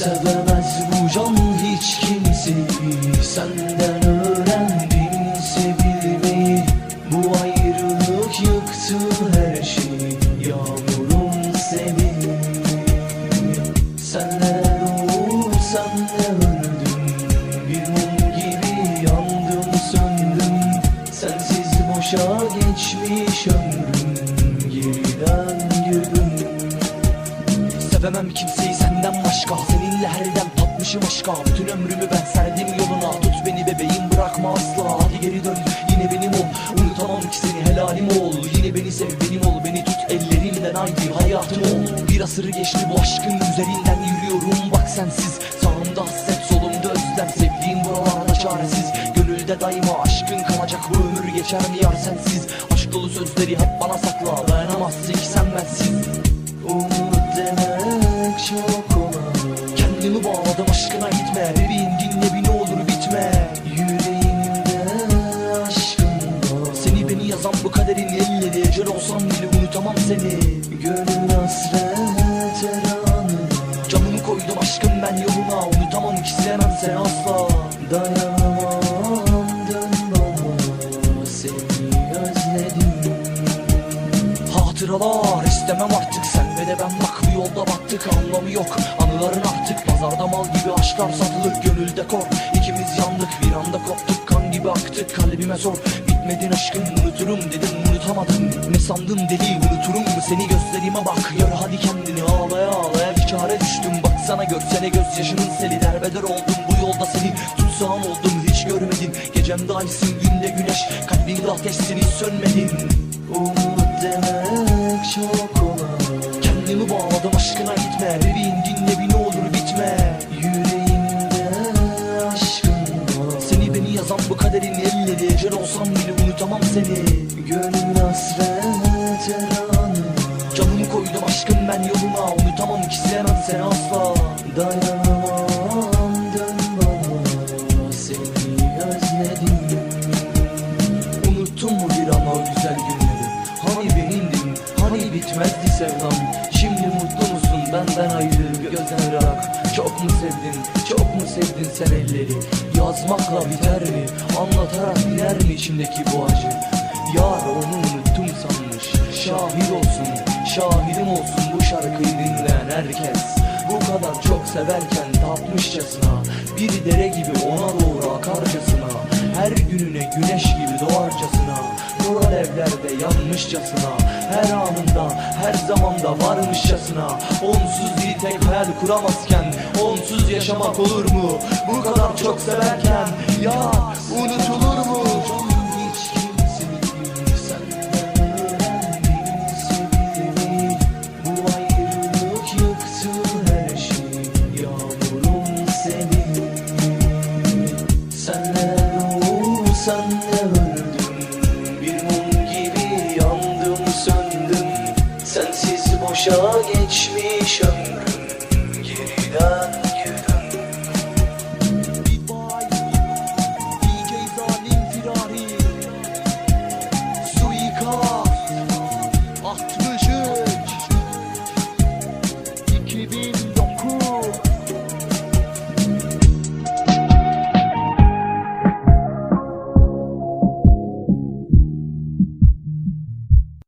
Sevemez bu can hiç kimseyi Senden öğrendim Sevemem kimseyi senden başka. Seninle her dem tatmışım aşka. Bütün ömrümü ben serdim yoluna. Tut beni bebeğim bırakma asla. Hadi geri dön yine benim ol. Unutamam ki seni helalim ol. Yine beni sev benim ol. Beni tut ellerinden haydi hayatım ol. Bir asır geçti bu aşkın üzerinden yürüyorum. Bak sensiz sağımda hasret solumda özlem. Sevdiğim buralarda çaresiz. Gönülde daima aşkın kalacak. Bu ömür geçer mi yar sensiz? Aşk dolu sözleri hep bana sakla. Dayanamazsın ki sen bensiz demek çok kolay Kendimi bağladım aşkına gitme. Bebeğim dinle bir ne olur bitme. Yüreğimde aşkın var. Seni beni yazan bu kaderin elleri. Ecel olsam bile unutamam seni. Gönül hasret eranı Canımı koydum aşkım ben yoluna. Unutamam ki sevmem seni asla. Dayanamam dön bana Seni özledim. Hatıralar de ben bak bu yolda battık Anlamı yok. Anıların artık Pazarda mal gibi aşklar satılık Gönülde kor ikimiz yandık Bir anda koptuk kan gibi aktık Kalbime sor. Bitmedin aşkım Unuturum dedim unutamadım. Ne sandın deli unuturum Seni gözlerime bak Yar hadi kendini. Ağlaya ağlaya Bir çare düştüm. Baksana görsene gözyaşının seli. Derbeder oldum bu yolda seni Tutsağım oldum. Hiç görmedin Gecemde aysın günde güneş. Kalbimde ateşsin hiç sönmedin. Umut Bir ne olur bitme Yüreğimde aşkın var. Seni beni yazan bu kaderin elleri. Ecel olsam bile unutamam seni. Gönül hasret eranı Canımı koydum aşkım ben yoluna. Unutamam ki sevmem seni asla. Dayanamam dön bana Seni özledim. Unuttun mu bir an o güzel günleri? Hani benimdin hani bitmezdi sevdam Çok mu sevdin? Çok mu sevdin sen elleri? Yazmakla biter mi? Anlatarak biner mi içimdeki bu acı? Yar onu unuttum sanmış. Şahit olsun şahidim olsun bu şarkıyı dinleyen herkes kadar çok severken tapmışçasına Bir dere gibi ona doğru akarcasına Her gününe güneş gibi doğarcasına Bu alevlerde yanmışçasına Her anında her zamanda varmışçasına Onsuz bir tek hayal kuramazken Onsuz yaşamak olur mu? Bu kadar çok severken Ya unutulur